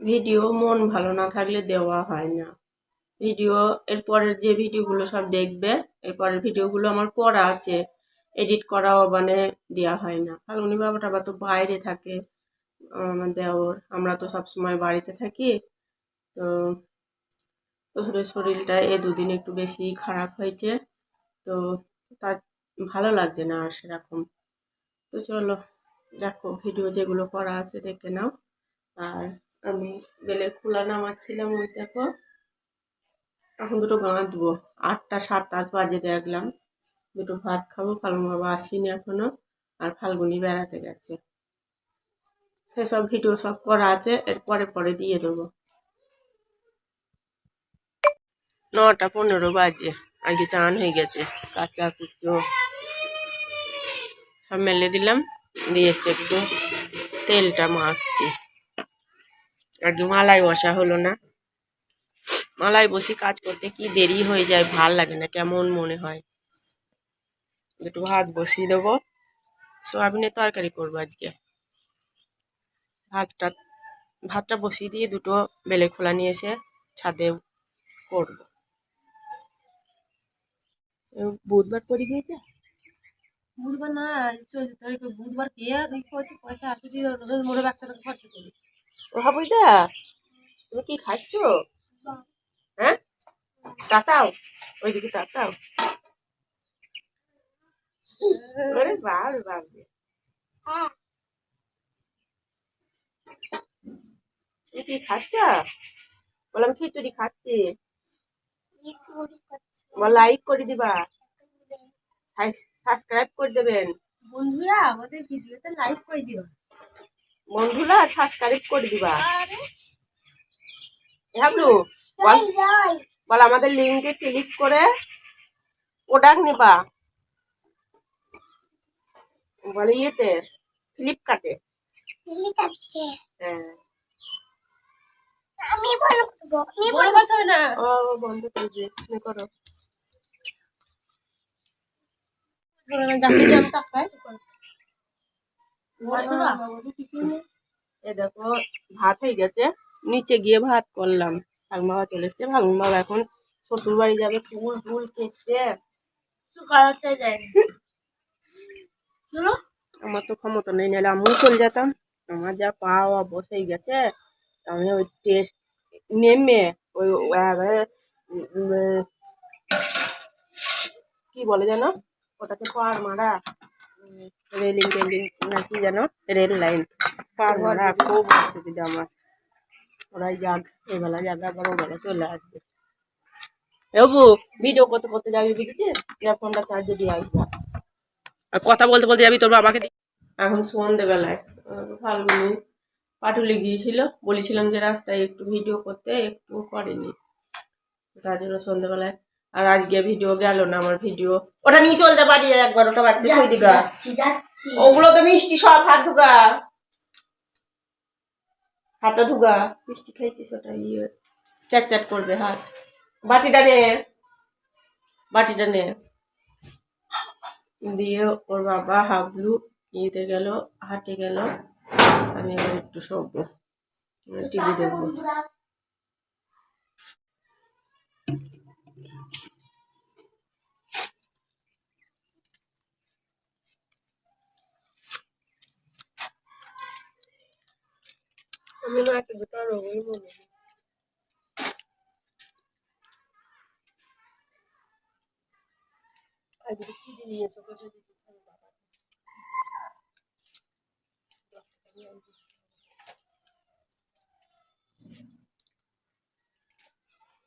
Video মন ভালো না থাকলে দেওয়া হয় না। ভিডিও, এর পরের যে ভিডিওগুলো সব দেখবে, এর পরের ভিডিওগুলো আমার করা আছে। এডিট করাও মানে দেওয়া হয় না। ফাল্গুনি বাবা টাবা তো বাইরে থাকে আমার দেওর। আমরা তো সবসময় বাড়িতে থাকি, তো শ্বশুরের শরীরটা এ দুদিন একটু বেশি খারাপ হয়েছে, তো তার ভালো লাগছে না আর সেরকম। তো চলো, দেখো, ভিডিও যেগুলো করা আছে দেখে নাও। আর আমি বেলে খোলা নামাচ্ছিলাম ওই দেখো এখন দুটো গাঁদবো আটটা সাতাশ বাজে দেখলাম। দুটো ভাত খাব, ফাল্গুন বাবা আসিনি এখনও, আর ফাল্গুনি বেড়াতে গেছে। সেসব ভিডিও সব করা আছে, এর পরে পরে দিয়ে দেবো। নটা পনেরো বাজে, আগে চান হয়ে গেছে, কাঁচা কুচো সব মেলে দিলাম, দিয়ে এসে একটু তেলটা মাখছি। আগে মালাই বসা হলো না। মালাই বসি কাজ করতে কি দেরি হয়ে যায় ভালো লাগে না কেমন মনে হয়? একটু ভাত বসিয়ে দেবো। সোয়াবিনের তরকারি করব আজকে। ভাতটা ভাতটা বসিয়ে দিয়ে দুটো বেলে খোলা নিয়ে এসে ছাদে করব। বুধবার করে গিয়েছে? বুধবার না চৌদ্দ তারিখে বুধবার কে পয়সা আসে দিয়ে রোজ মোড়ে একশো টাকা খরচ করি ও হাবুইদা তুমি কি খাচ্ছ? হ্যাঁ? তাতাও, ওইদিকে তাতাও। তুমি কি খাচ্ছ? বললাম, খিচুড়ি খাচ্ছি। লাইক করে দিবা। সাবস্ক্রাইব করে দেবেন। বন্ধুরা, আমাদের ভিডিওতে লাইক করে দিও। বন্ধুরা সাবস্ক্রাইব করে দিবা। হাবলু বল। বল আমাদের লিঙ্কে ক্লিক করে প্রোডাক্ট নিবা। বলে ইয়েতে ফ্লিপকার্টে। হ্যাঁ। আমি আমি মনে করতে না। ও বন্ধ করে দিয়ে করো আমি তাকাই বলে দিবা? এ দেখো ভাত হয়ে গেছে। নিচে গিয়ে ভাত করলাম। ফাল্গুন চলে এসছে। ফাল্গুন এখন শ্বশুর বাড়ি যাবে। ফুল ফুল চলো। আমার তো ক্ষমতা নেই নাহলে আমিও চলে যেতাম। আমার যা পাওয়া বসেই গেছে আমি ওই টেস্ট নেমে ওই কি বলে যেন? ওটাকে পার মারা। রেলিং টেলিং না কি যেন রেল লাইন পার খুব অসুবিধা আমার ওরাই যাক এবেলা যাবে আবার ওবেলা চলে আসবে এবু ভিডিও করতে করতে যাবি বুঝেছিস ফোনটা চার্জে দিয়ে আসবে আর কথা বলতে বলতে যাবি তোর বাবাকে এখন সন্ধেবেলায় আহ, ফাল্গুনি পাটুলি গিয়েছিল বলেছিলাম যে রাস্তায় একটু ভিডিও করতে একটু করেনি। তার জন্য সন্ধেবেলায় আর আজকে ভিডিও গেল না আমার ভিডিও ওটা নিয়ে চলতে পারি একবার ওটা বাড়িতে থই দিগা? ওগুলো তো মিষ্টি সব হাত ধুগা। হাতটা ধুগা। মিষ্টি খেয়েছিস ওটা ইয়ে। চ্যাট চ্যাট করবে হাত। বাটিটা নে। বাটিটা নে। দিয়ে ওর বাবা হাবলু ইয়েতে গেল হাটে গেল। আমি এবার একটু শোবো। টিভি দেখব। আমি না একটা দুটো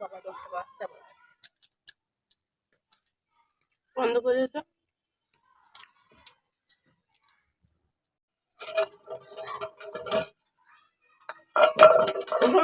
বাবা দশটা বাচ্চা বন্ধ করে দিত কখন বাবা চলো বাবা তুমি কখন বাড়ি এলে হ্যাঁ খাওয়ার জন্য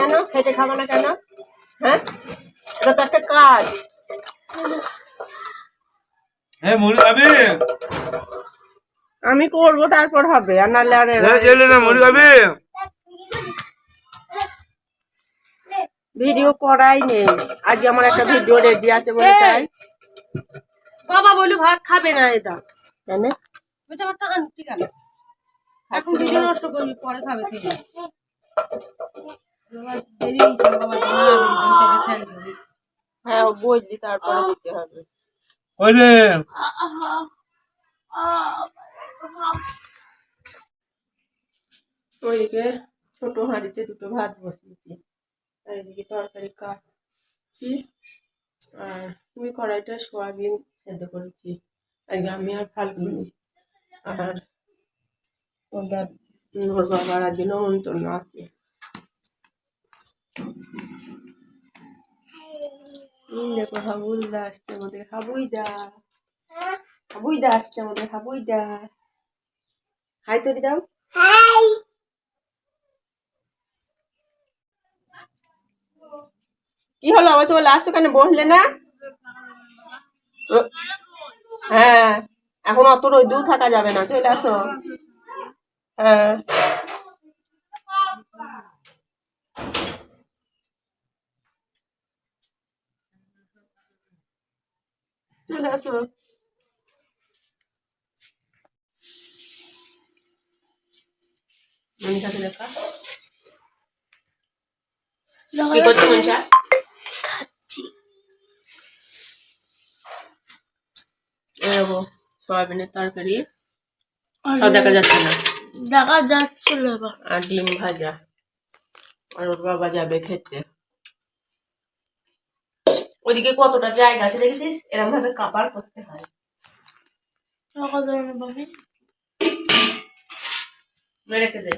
কেন? খেটে খাব না কেন? হ্যাঁ? এটা তো একটা কাজ। হ্যাঁ মুড়ি খাবি আমি করব তারপর হবে। আর নাহলে আর এরা- হ্যাঁ এলে না মুড়ি খাবি ভিডিও করাই নেই। আজকে আমার একটা ভিডিও রেডি আছে বলে! তাই। বাবা বলল ভাত খাবে না এটা। কেন? বলছে আমার টাকা ঠিক আছে এখন ভিডিও নষ্ট করবি পরে খাবে ঠিক হ্যাঁ বুঝলি তারপরে দিতে হবে। ওই রে ওইদিকে ছোট হাঁড়িতে দুটো ভাত বসিয়েছি। আর এদিকে তরকারি কাটছি। আর ওই কড়াইটা সোয়াবিন সেদ্ধ করেছি। আজকে আমি আর ফাল্গুনি আর ওটা ওর বাবার আজকে নমন্তন্ন আছে। দেখো হাবুলদা আসছে আমাদের হাবুইদা। হাবুইদা আসছে আমাদের হাবুইদা। হাই তরি দাও। হাই। কি হলো? আবার চলে আসছো কেন বসলে না? হ্যাঁ এখন অত রোদ্দুর থাকা যাবে না চলে আসো। হ্যাঁ। চলে আসো মনিকাকে দেখা কি করছ মনীষা এরকম সয়াবিনের তরকারি সব দেখা যাচ্ছে না দেখা যাচ্ছিল আর ডিম ভাজা আর ওর বাবা যাবে খেতে ওদিকে কতটা জায়গা আছে দেখেছিস? এরকম ভাবে কাবার করতে হয়। রেখে দে।